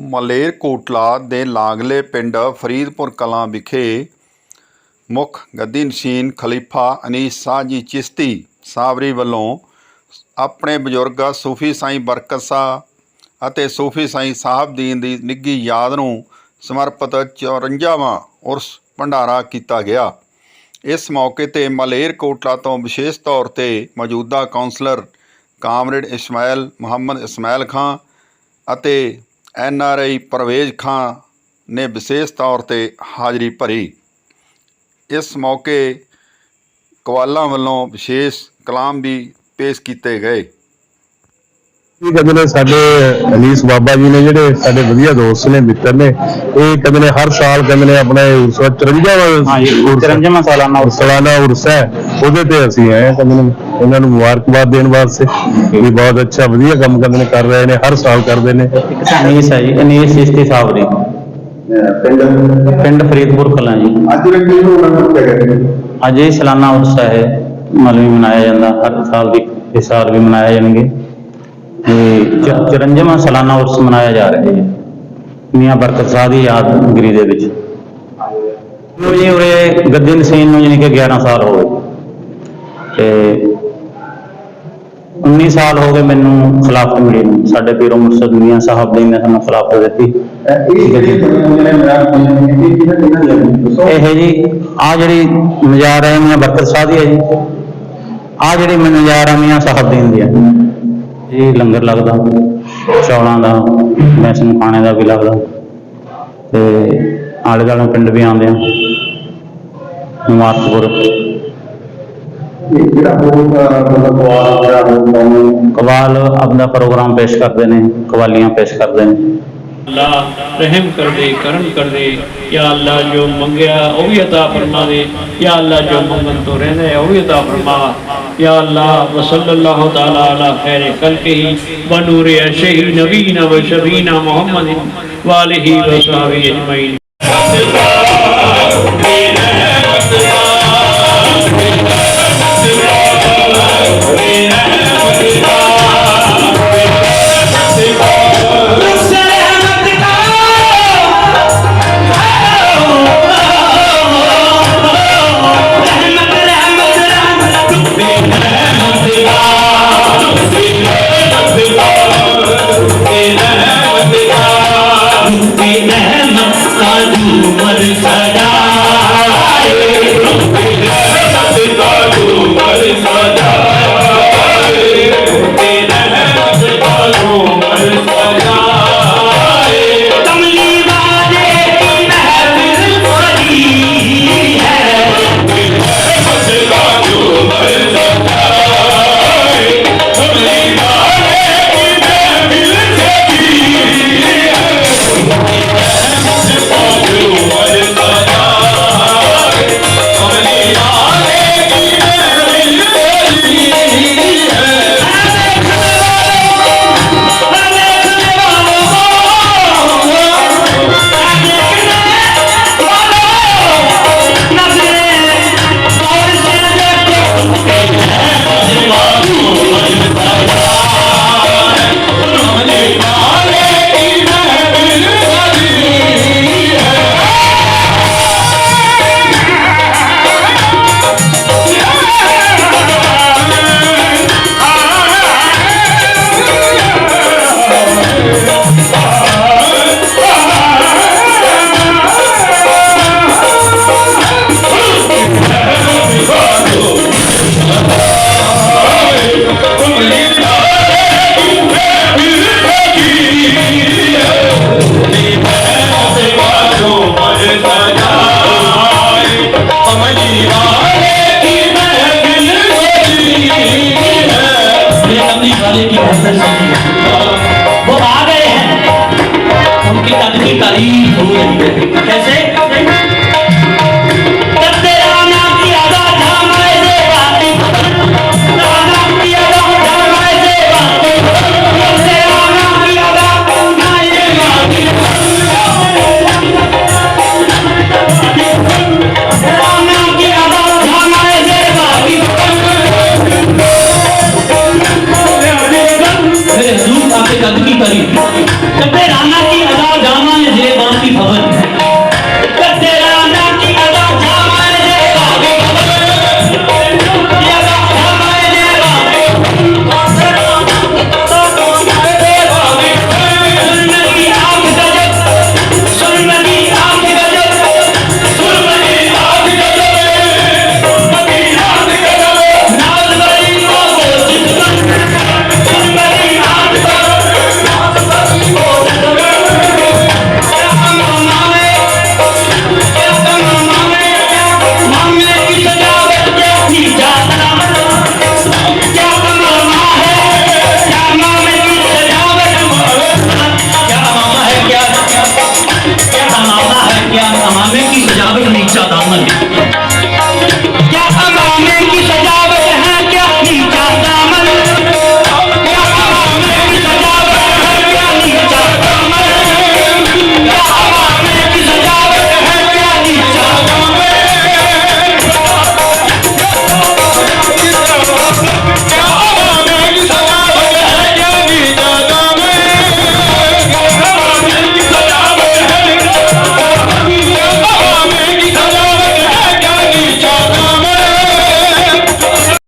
ਮਲੇਰਕੋਟਲਾ ਦੇ ਲਾਗਲੇ ਪਿੰਡ ਫਰੀਦਪੁਰ ਕਲਾਂ ਵਿਖੇ ਮੁੱਖ ਗੱਦੀ ਨਸ਼ੀਨ ਖਲੀਫਾ ਅਨੀਸ ਸ਼ਾਹ ਜੀ ਚਿਸ਼ਤੀ ਸਾਬਰੀ ਵੱਲੋਂ ਆਪਣੇ ਬਜ਼ੁਰਗ ਸੂਫੀ ਸਾਈਂ ਬਰਕਤ ਸ਼ਾਹ ਅਤੇ ਸੂਫੀ ਸਾਈਂ ਸਾਹਿਬਦੀਨ ਦੀ ਨਿੱਘੀ ਯਾਦ ਨੂੰ ਸਮਰਪਿਤ 54ਵਾਂ ਉਰਸ ਭੰਡਾਰਾ ਕੀਤਾ ਗਿਆ। ਇਸ ਮੌਕੇ ਤੇ ਮਲੇਰਕੋਟਲਾ ਤੋਂ ਵਿਸ਼ੇਸ਼ ਤੌਰ ਤੇ ਮੌਜੂਦਾ ਕਾਉਂਸਲਰ ਕਾਮਰੇਡ ਇਸਮਾਇਲ ਮੁਹੰਮਦ ਇਸਮਾਇਲ ਖਾਂ ਅਤੇ ਐਨ ਆਰ ਆਈ ਪਰਵੇਜ਼ ਖਾਂ ਨੇ ਵਿਸ਼ੇਸ਼ ਤੌਰ ਤੇ ਹਾਜ਼ਰੀ ਭਰੀ। ਇਸ ਮੌਕੇ ਕਵਾਲਾਂ ਵੱਲੋਂ ਵਿਸ਼ੇਸ਼ ਕਲਾਮ ਵੀ ਪੇਸ਼ ਕੀਤੇ ਗਏ। ਇਹ ਕਹਿੰਦੇ ਨੇ ਸਾਡੇ ਅਨੀਸ ਬਾਬਾ ਜੀ ਨੇ ਜਿਹੜੇ ਸਾਡੇ ਵਧੀਆ ਦੋਸਤ ਨੇ ਮਿੱਤਰ ਨੇ ਇਹ ਕਹਿੰਦੇ ਨੇ ਹਰ ਸਾਲ ਕਹਿੰਦੇ ਨੇ ਆਪਣੇ ਉਰਸ 54 ਹਾਂਜੀ 53 ਸਾਲਾਨਾ ਉਰਸ ਸਾਲਾਨਾ ਉਰਸ ਉਹਦੇ ਤੇ ਅਸੀਂ ਆਏ ਕਹਿੰਦੇ ਨੇ। ਇਹਨਾਂ ਨੂੰ ਮੁਬਾਰਕਬਾਦ ਦੇਣ ਵਾਸਤੇ ਵੀ ਬਹੁਤ ਅੱਛਾ ਵਧੀਆ ਕੰਮ ਕਹਿੰਦੇ ਨੇ ਕਰ ਰਹੇ ਨੇ ਹਰ ਸਾਲ ਕਰਦੇ ਨੇ। ਅਨੀਸ ਹੈ ਜੀ ਅਨੀਸ ਸਿਸਤੀ ਸਾਬਰੀ ਪਿੰਡ? ਪਿੰਡ ਫਰੀਦਪੁਰ ਕਲਾਂ ਜੀ। ਅੱਜ ਵੀ ਕਿਹਨੂੰ ਉਹਨਾਂ ਨੂੰ ਕਹਿੰਦੇ ਅੱਜ ਇਹ ਸਾਲਾਨਾ ਉਰਸ ਹੈ ਮਲਵੀ ਮਨਾਇਆ ਜਾਂਦਾ ਹਰ ਸਾਲ ਦੀ ਇਸ ਸਾਲ ਵੀ ਮਨਾਇਆ ਜਾਣਗੇ। ਤੇ 54ਵਾਂ ਸਾਲਾਨਾ ਉਰਸ ਮਨਾਇਆ ਜਾ ਰਿਹਾ ਹੈ ਮੀਆਂ ਬਰਕਤ ਸ਼ਾਹ ਦੀ ਯਾਦਗਿਰੀ ਦੇ ਵਿੱਚ। ਨੂੰ ਜੀ ਉਰੇ ਗੱਦੀ ਨਸੀਨ ਨੂੰ ਜਾਣੀ ਕਿ 11 ਸਾਲ ਹੋ ਗਏ। ਤੇ 19 ਸਾਲ ਹੋ ਗਏ ਮੈਨੂੰ ਖਿਲਾਫਤ ਮਿਲੀ ਨੂੰ। ਸਾਡੇ ਪੀਰੋ ਮੁਰਸ਼ਦ ਮੀਆਂ ਸਾਹਿਬ ਨੇ ਸਾਨੂੰ ਖਿਲਾਫਤ ਦਿੱਤੀ। ਇਹ ਜੀ ਆ ਜਿਹੜੀ ਮਜ਼ਾਰ ਹੈ ਮੀਆਂ ਬਰਕਤ ਸ਼ਾਹ ਦੀ ਹੈ ਜੀ। ਆ ਜਿਹੜੀ ਮਜ਼ਾਰ ਹੈ ਮੀਆਂ ਸਾਹਿਬਦੀਨ ਦੀ ਹੈ। ਇਹ ਲੰਗਰ ਲੱਗਦਾ ਚੌਲਾਂ ਦਾ ਵੈਸਨ ਖਾਣੇ ਦਾ ਵੀ ਲੱਗਦਾ। ਤੇ ਆਲੇ ਦੁਆਲੇ ਪਿੰਡ ਵੀ ਆਉਂਦੇ ਆ। ਮੁਬਾਰਕਪੁਰ कवाल अपना प्रोग्राम पेश कर देने, कवालियाँ पेश कर देने। अल्लाह रहम कर दे, करम कर दे। या अल्लाह जो मंगया वह भी अता फरमा दे। या अल्लाह जो मंगन तो रहना है वह भी अता फरमा। या अल्लाह वसल्लल्लाहु तआला अला खैर कल के ही बनूर अशही नबीना व शबीना मोहम्मद वालिही व सहाबी अजमईन ਮੁਹੰਮਦ ਵ ਆਲਿhi ਵ ਸਹਾਬਿhi वाले की बेहतर समझी वो आ गए हैं उनकी कद की तारीफ हो रही है कैसे 当问题